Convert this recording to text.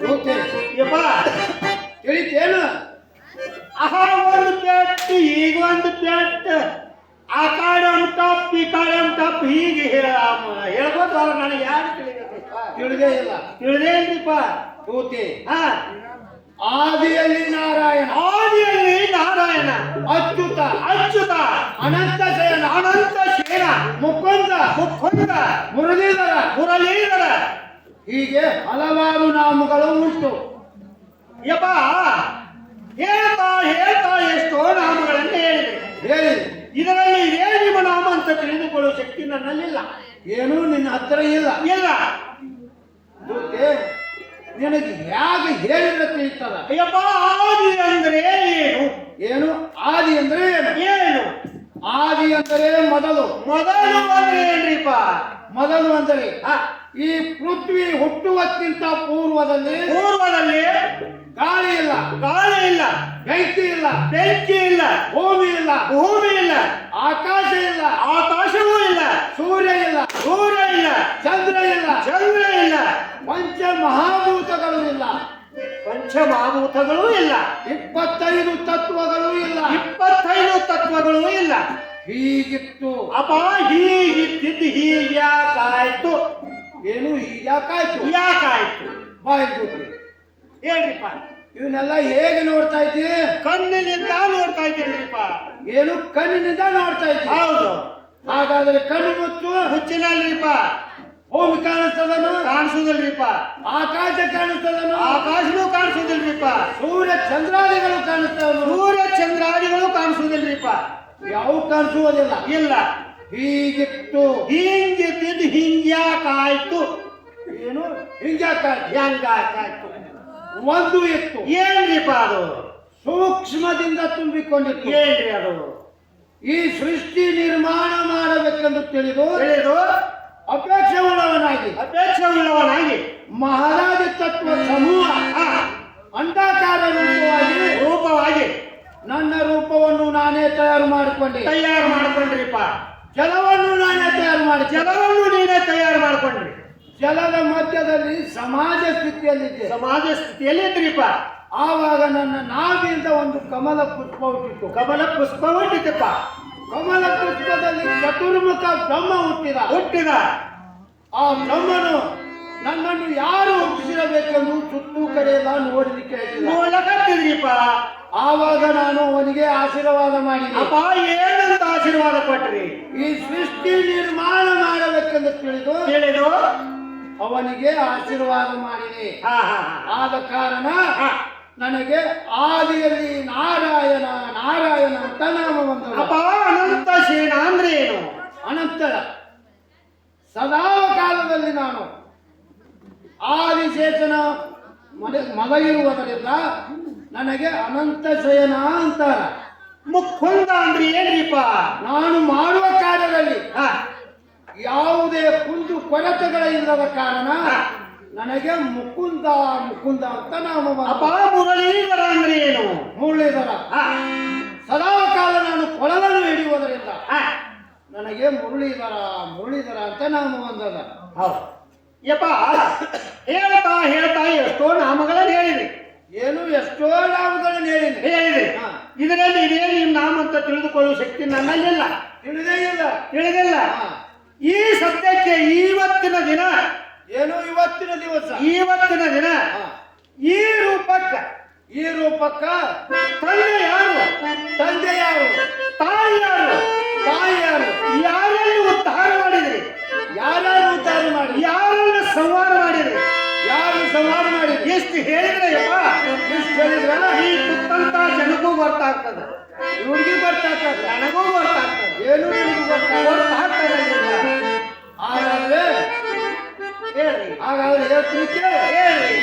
ದೂತೆ ಯಪ್ಪ. ತಿಳಿತೇನು ಆಹಾರ ಒಂದು ಪೆಟ್ಟು ಈಗ ಒಂದು ಪೆಟ್ಟು. ಆ ಕಾಡೆ ಒಂದು ಟಪ್ ಈ ಕಾಡೆ ಒಂದು ಟಪ್ ಹೀಗೆ ಹೇಳ- ಹೇಳ್ಬೋದು ಅವ್ರು ನನಗೆ ಯಾರು ತಿಳಿಬೇಕಪ್ಪ ತಿಳಿದೇ ಇಲ್ಲ. ತಿಳಿದೇ ಇಲ್ಲಪ್ಪ ಓಕೆ. ಹಾ ಆದಿಯಲ್ಲಿ ನಾರಾಯಣ. ಆದಿಯಲ್ಲಿ ನಾರಾಯಣ. ಅಚ್ಯುತ. ಅಚ್ಯುತ. ಅನಂತ ಶಯನ ಅನಂತ ಶೇನ ಮುಕುಂದ. ಮುಖಂಡ ಮುರಳೀಧರ. ಮುರಳೀಧರ. ಹೀಗೆ ಹಲವಾರು ನಾಮಗಳು ಉಂಟು. ಯಪ್ಪ ಹೇಳ್ತಾ ಹೇಳ್ತಾ ಎಷ್ಟೋ ನಾಮಗಳನ್ನು ಹೇಳಿದೆ. ಹೇಳಿ. ಇದರಲ್ಲಿ ಇದೇ ನಿಮ್ಮ ನಾಮ ಅಂತ ತಿಳಿದುಕೊಳ್ಳುವ ಶಕ್ತಿ ನನ್ನಲ್ಲಿಲ್ಲ. ಏನೂ? ನಿನ್ನ ಹತ್ತಿರ ಇಲ್ಲ. ಇಲ್ಲ. ನಿನಗೆ ಹೇಗೆ ಹೇಳಿದ್ರೆ ತಿಳಿತದ? ಅಯ್ಯಪ್ಪ ಆದಿ ಅಂದ್ರೆ ಏನು? ಏನು? ಆದಿ ಅಂದ್ರೆ ಏನು? ಏನು? ಆದಿ ಅಂದರೆ ಮೊದಲು. ಮೊದಲು ಅಂದ್ರೆ ಏನ್ರಿಪ್ಪ? ಮೊದಲು ಅಂದರೆ ಈ ಪೃಥ್ವಿ ಹುಟ್ಟುವಕ್ಕಿಂತ ಪೂರ್ವದಲ್ಲಿ ಪೂರ್ವದಲ್ಲಿ ಗಾಳಿ ಇಲ್ಲ. ಗಾಳಿ ಇಲ್ಲ. ಬೆಂಕಿ ಇಲ್ಲ. ಬೆಂಕಿ ಇಲ್ಲ. ಭೂಮಿ ಇಲ್ಲ. ಭೂಮಿ ಇಲ್ಲ. ಆಕಾಶ ಇಲ್ಲ. ಆಕಾಶವೂ ಇಲ್ಲ. ಸೂರ್ಯ ಇಲ್ಲ. ಸೂರ್ಯ ಇಲ್ಲ. ಚಂದ್ರ ಇಲ್ಲ. ಚಂದ್ರ ಇಲ್ಲ. ಪಂಚ ಮಹಾಭೂತಗಳು ಇಲ್ಲ. ಪಂಚ ಮಹಾಭೂತಗಳೂ ಇಲ್ಲ. ಇಪ್ಪತ್ತೈದು ತತ್ವಗಳು ಇಲ್ಲ. ಇಪ್ಪತ್ತೈದು ತತ್ವಗಳೂ ಇಲ್ಲ. ಹೀಗಿತ್ತು. ಅಪ ಹೀಗಿದ್ದಿದ್ದು ಹೀಗ್ಯಾಕಾಯ್ತು. ಏನು? ಯಾಕಾಯ್ತು? ಯಾಕಾಯ್ತು? ಬಾಯಿ ಬಿಟ್ರಿ ಹೇಳ್ರಿಪ್ಪ. ಇವನ್ನೆಲ್ಲ ಹೇಗೆ ನೋಡ್ತಾ ಇದ್ದೀ ಕಣ್ಣಿನಿಂದ ನೋಡ್ತಾ ಇದ್ದೀನಿಪ್ಪ ಏನು ಕಣ್ಣಿನಿಂದ ನೋಡ್ತಾ ಇದ್ದೀವಿ ಹೌದು. ಹಾಗಾದ್ರೆ ಕಣ್ಣು ಮುಚ್ಚು. ಹುಚ್ಚಿನಲ್ಲಿಪ್ಪ ಭೂಮಿ ಕಾಣಿಸ್ತದನು ಕಾಣಿಸುದಿಲ್ರಿಪ್ಪ ಆಕಾಶ ಕಾಣಿಸ್ತದನು ಆಕಾಶನೂ ಕಾಣಿಸುದಿಲ್ರಿಪ್ಪ ಸೂರ್ಯ ಚಂದ್ರಾದಿಗಳು ಕಾಣಿಸ್ತಾವ ಸೂರ್ಯ ಚಂದ್ರಾದಿಗಳು ಕಾಣಿಸುದಿಲ್ರಿಪ್ಪ ಯಾವ ಕಾಣಿಸುವುದಿಲ್ಲ. ಇಲ್ಲ. ಹೀಗಿತ್ತು. ಹಿಂಗಿದ್ದಿದ್ದು ಹಿಂಗ್ಯಾಕಾಯ್ತು? ಏನು? ಹಿಂಗ್ಯಾಕಾಯ್ತು? ಹೆಂಗಾಕಾಯ್ತು ಒಂದು ಇತ್ತು. ಏನ್ರಿಪ್ಪ ಅದು? ಸೂಕ್ಷ್ಮದಿಂದ ತುಂಬಿಕೊಂಡಿತ್ತು. ಏನ್ರಿ ಅದು? ಈ ಸೃಷ್ಟಿ ನಿರ್ಮಾಣ ಮಾಡಬೇಕೆಂದು ತಿಳಿದು ತಿಳಿದು ಅಪೇಕ್ಷೆ ಉಳ್ಳವನಾಗಿ. ಅಪೇಕ್ಷೆ ಉಳ್ಳವನಾಗಿ. ಮಹಾರಾಜ ತತ್ವ ಸಮೂಹ ಅಂಡಾಕಾರ ರೂಪವಾಗಿ ರೂಪವಾಗಿ ನನ್ನ ರೂಪವನ್ನು ನಾನೇ ತಯಾರು ಮಾಡಿಕೊಂಡೆ. ತಯಾರು ಮಾಡ್ಕೊಂಡ್ರಿಪ್ಪ ಜಲವನ್ನು ನಾನೇ ತಯಾರು ಮಾಡಿ ಜಲವನ್ನು ನೀನೇ ತಯಾರು ಮಾಡ್ಕೊಂಡ್ರಿ. ಜಲದ ಮಧ್ಯದಲ್ಲಿ ಸಮಾಜ ಸ್ಥಿತಿಯಲ್ಲಿದ್ದೆ. ಸಮಾಜ ಸ್ಥಿತಿಯಲ್ಲಿ ಇದ್ರಿಪ್ಪ. ಆವಾಗ ನನ್ನ ನಾವಿಯಿಂದ ಒಂದು ಕಮಲ ಪುಷ್ಪ ಹುಟ್ಟಿತ್ತು ಕಮಲ ಪುಷ್ಪ ಹುಟ್ಟಿತಪ್ಪ. ಕಮಲ ಪುಷ್ಪದಲ್ಲಿ ಚತುರ್ಮುಖ ಬ್ರಹ್ಮ ಹುಟ್ಟಿದ. ಹುಟ್ಟಿದ. ಆ ಬ್ರಹ್ಮನು ನನ್ನನ್ನು ಯಾರು ಹುಟ್ಟಿಸಿರಬೇಕೆಂದು ಸುತ್ತೂ ಕಡೆಯೆಲ್ಲ ನೋಡಲಿಕ್ಕೆ ನೋಡಕತ್ತಿದ್ರಿಪ್ಪ ಆವಾಗ ನಾನು ಅವನಿಗೆ ಆಶೀರ್ವಾದ ಮಾಡಿದೆ. ಅಪ್ಪ ಏನಂತ ಆಶೀರ್ವಾದ ಕೊಟ್ರಿ. ಈ ಸೃಷ್ಟಿ ನಿರ್ಮಾಣ ಮಾಡಬೇಕೆಂದು ತಿಳಿದು ತಿಳಿದು ಅವನಿಗೆ ಆಶೀರ್ವಾದ ಮಾಡಿದೆ. ಹಾ ಹಾ ಆದ ಕಾರಣ ನನಗೆ ಆದಿಯಲ್ಲಿ ನಾರಾಯಣ ನಾರಾಯಣ ಅಂತ ನಾಮ ಬಂದು ಅಪ್ಪ ಅನಂತ ಶೀಣ ಅಂದ್ರೆ ಏನು? ಅನಂತ. ಸದಾ ಕಾಲದಲ್ಲಿ ನಾನು ಆದಿಶೇಷನ ಮದ ಇರುವುದರಿಂದ ನನಗೆ ಅನಂತ ಶಯನ ಅಂತಾರ. ಮುಖುಂದ ಅಂದ್ರೆ ಏನ್ರಿಪ್ಪ? ನಾನು ಮಾಡುವ ಕಾರ್ಯದಲ್ಲಿ ಯಾವುದೇ ಕುಂದು ಕೊರತೆಗಳ ಇಲ್ಲದ ಕಾರಣ ನನಗೆ ಮುಕುಂದ ಮುಕುಂದ ಅಂತ ನಾನು ಅಪ್ಪ ಮುರಳೀಧರ ಅಂದ್ರೆ ಏನು? ಮುರಳೀಧರ. ಸದಾ ಕಾಲ ನಾನು ಕೊಳಲನ್ನು ಹಿಡಿಯುವುದರಿಂದ ನನಗೆ ಮುರಳೀಧರ ಮುರಳೀಧರ ಅಂತ ನಾನು ಬಂದದ. ಹೌದು. ಯಪ್ಪ ಹೇಳ್ತಾ ಹೇಳ್ತಾ ಎಷ್ಟೋ ನಾಮಗಳನ್ನು ಹೇಳಿದೆ. ಏನು ಎಷ್ಟೋ ನಾಮಗಳನ್ನು ಹೇಳಿದೆ. ಹೇಳಿದ್ರಿ ಹಾ. ಇದರಲ್ಲಿ ಇದೇ ನಿಮ್ಮ ನಾಮ ಅಂತ ತಿಳಿದುಕೊಳ್ಳುವ ಶಕ್ತಿ ನನ್ನಲ್ಲಿಲ್ಲ. ತಿಳಿದೇ ಇಲ್ಲ. ತಿಳಿದಿಲ್ಲ. ಈ ಸದ್ಯಕ್ಕೆ ಇವತ್ತಿನ ದಿನ. ಏನು ಇವತ್ತಿನ ದಿವಸ? ಇವತ್ತಿನ ದಿನ. ಈ ರೂಪಕ್ಕ ಈ ರೂಪಕ್ಕ ತಂದೆ ಯಾರು? ತಂದೆ ಯಾರು? ಸಂಹಾರ ಮಾಡಿ ಎಷ್ಟು ಹೇಳಿದ್ರೆ ಯಪ್ಪ ಇಷ್ಟು ಹೇಳಿದ್ರಲ್ಲ ಈ ಕುತ್ತಂತ ಜನಕ್ಕೂ ಬರ್ತಾ ಆಗ್ತದೆ. ಇವ್ರಿಗೆ ಬರ್ತಾಕ ನನಗೂ ಬರ್ತಾ ಆಗ್ತದೆ. ಏನು ಬರ್ತಾ ಆಗ್ತದೆ ಹಾಗಾದ್ರೆ ಹೇಳ್ರಿ. ಹಾಗಾದ್ರೆ ಹೇಳ್ತೀನಿ ಕೇಳಿ. ಹೇಳ್ರಿ.